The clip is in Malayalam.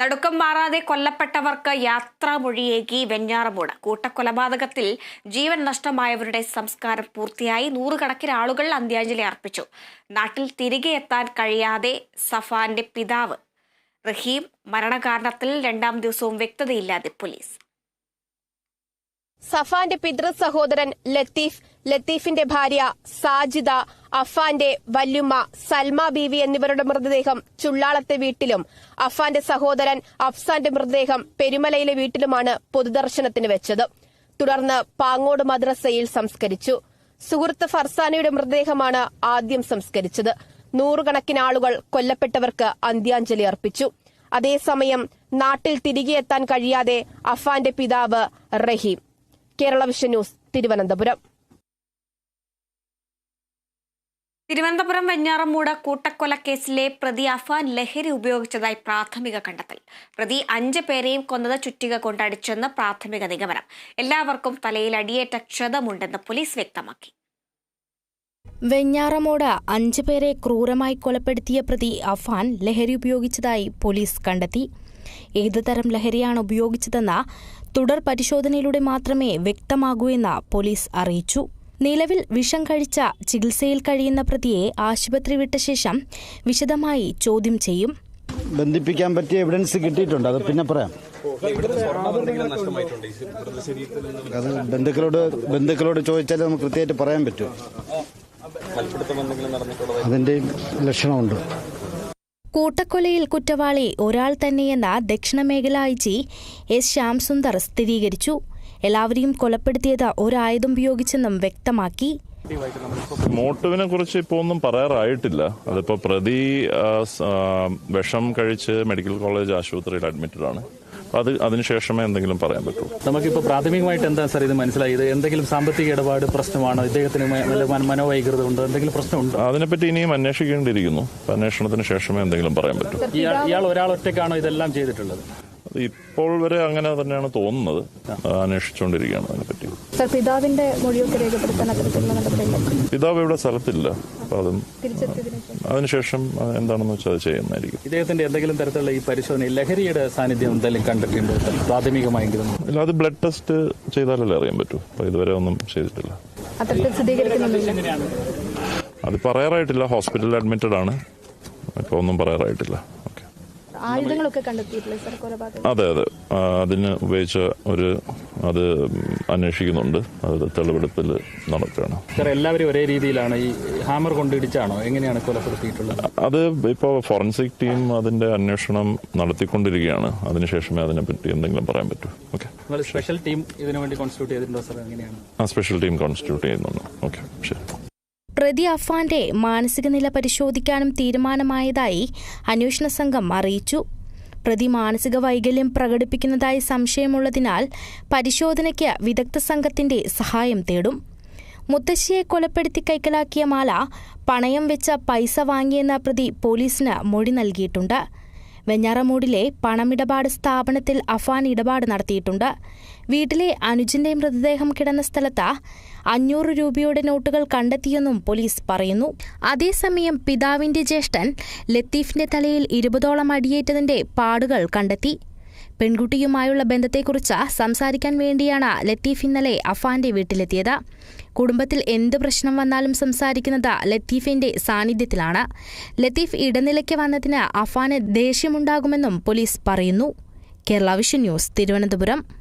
നടുക്കം മാറാതെ കൊല്ലപ്പെട്ടവർക്ക് യാത്രാമൊഴിയേകി വെഞ്ഞാറമൂട്. കൂട്ടക്കൊലപാതകത്തിൽ ജീവൻ നഷ്ടമായവരുടെ സംസ്കാരം പൂർത്തിയായി നൂറുകണക്കിന് ആളുകൾ അന്ത്യാഞ്ജലി അർപ്പിച്ചു. നാട്ടിൽ തിരികെ എത്താൻ കഴിയാതെ സഫാന്റെ പിതാവ് റഹീം മരണകാരണത്തിൽ രണ്ടാം ദിവസവും വ്യക്തതയില്ലാതെ പോലീസ്. സഫാന്റെ പിതൃ സഹോദരൻ ലത്തീഫ് ലത്തീഫിന്റെ ഭാര്യ സാജിദ അഫാന്റെ വല്യുമ്മ സൽമ ബീവി എന്നിവരുടെ മൃതദേഹം ചുള്ളാളത്തെ വീട്ടിലും അഫാന്റെ സഹോദരൻ അഫ്സാന്റെ മൃതദേഹം പെരുമലയിലെ വീട്ടിലുമാണ് പൊതുദർശനത്തിന് വെച്ചത്. തുടർന്ന് പാങ്ങോട് മദ്രസയിൽ സംസ്കരിച്ചു. സുഹൃത്ത് ഫർസാനയുടെ മൃതദേഹമാണ് ആദ്യം സംസ്കരിച്ചത്. നൂറുകണക്കിന് ആളുകൾ കൊല്ലപ്പെട്ടവർക്ക് അന്ത്യാഞ്ജലി അർപ്പിച്ചു. അതേസമയം നാട്ടിൽ തിരികെ എത്താൻ കഴിയാതെ അഫാന്റെ പിതാവ് റഹീം. Kerala vision news Thiruvananthapuram. Thiruvananthapuram Venjaramoodu കൂട്ടക്കൊലക്കേസിലെ പ്രതി അഫാൻ ലഹരി ഉപയോഗിച്ചതായി പ്രാഥമിക കണ്ടെത്തൽ. പ്രതി അഞ്ച് പേരെയും കൊന്നത് ചുറ്റിക കൊണ്ടടിച്ചെന്ന് പ്രാഥമിക നിഗമനം. എല്ലാവർക്കും തലയിൽ അടിയേറ്റ ക്ഷതമുണ്ടെന്ന് പോലീസ് വ്യക്തമാക്കി. വെഞ്ഞാറമോട് അഞ്ചു പേരെ ക്രൂരമായി കൊലപ്പെടുത്തിയ പ്രതി അഫാൻ ലഹരി ഉപയോഗിച്ചതായി പോലീസ് കണ്ടെത്തി. ഏത് തരം ലഹരിയാണ് ഉപയോഗിച്ചതെന്ന തുടർ പരിശോധനയിലൂടെ മാത്രമേ വ്യക്തമാകൂ എന്ന് പോലീസ് അറിയിച്ചു. നിലവിൽ വിഷം കഴിച്ച ചികിത്സയിൽ കഴിയുന്ന പ്രതിയെ ആശുപത്രി വിട്ട ശേഷം വിശദമായി ചോദ്യം ചെയ്യും. ബന്ധിപ്പിക്കാൻ പറ്റിയ എവിഡൻസ് കിട്ടിയിട്ടുണ്ട്. അത് പിന്നെ പറയാം. അത് ബന്ധുക്കളോട് ബന്ധുക്കളോട് ചോദിച്ചാൽ നമുക്ക് കൃത്യമായിട്ട് പറയാൻ പറ്റും. അതിന്റെയും ലക്ഷണമുണ്ട്. കൂട്ടക്കൊലയിൽ കുറ്റവാളി ഒരാൾ തന്നെയെന്ന ദക്ഷിണ മേഖല ഐ ജി എസ് ശ്യാംസുന്ദർ സ്ഥിരീകരിച്ചു. എല്ലാവരെയും കൊലപ്പെടുത്തിയത് ഒരായുധം ഉപയോഗിച്ചെന്നും വ്യക്തമാക്കി. മോട്ടുവിനെ കുറിച്ച് ഇപ്പോൾ ഒന്നും പറയാറായിട്ടില്ല. അതിപ്പോ പ്രതി വിഷം കഴിച്ച് മെഡിക്കൽ കോളേജ് ആശുപത്രിയിൽ അഡ്മിറ്റഡ് ആണ് അത് അതിനുശേഷമേ എന്തെങ്കിലും പറയാൻ പറ്റുള്ളൂ നമുക്കിപ്പോൾ പ്രാഥമികമായിട്ട് എന്താ സാർ ഇത് മനസ്സിലായത്? എന്തെങ്കിലും സാമ്പത്തിക ഇടപാട് പ്രശ്നമാണോ? ഇദ്ദേഹത്തിന് മനോവൈകൃതം ഉണ്ടോ? എന്തെങ്കിലും പ്രശ്നമുണ്ടോ? അതിനെപ്പറ്റി ഇനിയും അന്വേഷിക്കേണ്ടിയിരിക്കുന്നു. അന്വേഷണത്തിന് ശേഷമേ എന്തെങ്കിലും പറയാൻ പറ്റൂ. ഇയാൾ ഇയാൾ ഒരാൾ ഒറ്റയ്ക്കാണോ ഇതെല്ലാം ചെയ്തിട്ടുള്ളത്? അത് ഇപ്പോൾ വരെ അങ്ങനെ തന്നെയാണ് തോന്നുന്നത്. അന്വേഷിച്ചുകൊണ്ടിരിക്കുകയാണ് അതിനെപ്പറ്റി. സർ പിതാവിന്റെ മൊഴിയൊക്കെ രേഖപ്പെടുത്താൻ പിതാവ് ഇവിടെ സ്ഥലത്തില്ല. അപ്പൊ അതും അതിനുശേഷം എന്താണെന്ന് വെച്ചാൽ അത് ചെയ്യുന്നതായിരിക്കും. ഇദ്ദേഹത്തിന്റെ എന്തെങ്കിലും തരത്തിലുള്ള ഈ പരിശോധന ലഹരിയുടെ സാന്നിധ്യം എന്തെങ്കിലും കണ്ടെത്തിയിട്ടുണ്ടോ പ്രാഥമികമായെങ്കിലും. ഇല്ല അത് ബ്ലഡ് ടെസ്റ്റ് ചെയ്താലല്ലേ അറിയാൻ പറ്റൂ. അപ്പൊ ഇതുവരെ ഒന്നും ചെയ്തിട്ടില്ല. അത് പറയാറായിട്ടില്ല. ഹോസ്പിറ്റലിൽ അഡ്മിറ്റഡ് ആണ് ഇപ്പൊ ഒന്നും പറയാറായിട്ടില്ല. ആയുധങ്ങളൊക്കെ കണ്ടെത്തിയിട്ടില്ലേ സർ കൊലപാതകം? അതെ അതെ. അതിന് ഉപയോഗിച്ച ഒരു അത് അന്വേഷിക്കുന്നുണ്ട്. അത് തെളിവെടുപ്പിൽ നടക്കുകയാണ്. സർ എല്ലാവരും ഒരേ രീതിയിലാണ് ഈ ഹാമർ കൊണ്ട് ഇടിച്ചാണോ എങ്ങനെയാണ് കൊലപ്പെടുത്തിയിട്ടുള്ളത്? അത് ഇപ്പോൾ ഫോറൻസിക് ടീം അതിന്റെ അന്വേഷണം നടത്തിക്കൊണ്ടിരിക്കുകയാണ്. അതിനുശേഷമേ അതിനെപ്പറ്റി എന്തെങ്കിലും പറയാൻ പറ്റൂ. ഓക്കെ. സ്പെഷ്യൽ ടീം ഇതിനു വേണ്ടി കോൺസ്റ്റിറ്റ്യൂട്ട് ചെയ്തിട്ടുണ്ടോ സർ? എങ്ങനെയാണ്? ആ സ്പെഷ്യൽ ടീം കോൺസ്റ്റിറ്റ്യൂട്ട് ചെയ്യുന്നുണ്ട്. ഓക്കെ ശരി. പ്രതി അഫാന്റെ മാനസിക നില പരിശോധിക്കാനും തീരുമാനമായതായി അന്വേഷണ സംഘം അറിയിച്ചു. പ്രതി മാനസിക വൈകല്യം പ്രകടിപ്പിക്കുന്നതായി സംശയമുള്ളതിനാൽ പരിശോധനയ്ക്ക് വിദഗ്ധ സംഘത്തിന്റെ സഹായം തേടും. മുത്തശ്ശിയെ കൊലപ്പെടുത്തി കൈക്കലാക്കിയ മാല പണയം വെച്ച പൈസ വാങ്ങിയെന്ന പ്രതി പോലീസിന് മൊഴി നൽകിയിട്ടുണ്ട്. വെഞ്ഞാറമൂടിലെ പണമിടപാട് സ്ഥാപനത്തിൽ അഫാൻ ഇടപാട് നടത്തിയിട്ടുണ്ട്. വീട്ടിലെ അനുജിന്റെ മൃതദേഹം കിടന്ന സ്ഥലത്ത് അഞ്ഞൂറ് രൂപയുടെ നോട്ടുകൾ കണ്ടെത്തിയെന്നും പോലീസ് പറയുന്നു. അതേസമയം പിതാവിന്റെ ജ്യേഷ്ഠൻ ലത്തീഫിന്റെ തലയിൽ ഇരുപതോളം അടിയേറ്റതിന്റെ പാടുകൾ കണ്ടെത്തി. പെൺകുട്ടിയുമായുള്ള ബന്ധത്തെക്കുറിച്ച് സംസാരിക്കാൻ വേണ്ടിയാണ് ലത്തീഫ് ഇന്നലെ അഫാന്റെ വീട്ടിലെത്തിയത്. കുടുംബത്തിൽ എന്ത് പ്രശ്നം വന്നാലും സംസാരിക്കുന്നത് ലത്തീഫിന്റെ സാന്നിധ്യത്തിലാണ്. ലത്തീഫ് ഇടനിലയ്ക്ക് വന്നതിന് അഫാന് ദേഷ്യമുണ്ടാകുമെന്നും പോലീസ് പറയുന്നു. Kerala vision news Thiruvananthapuram.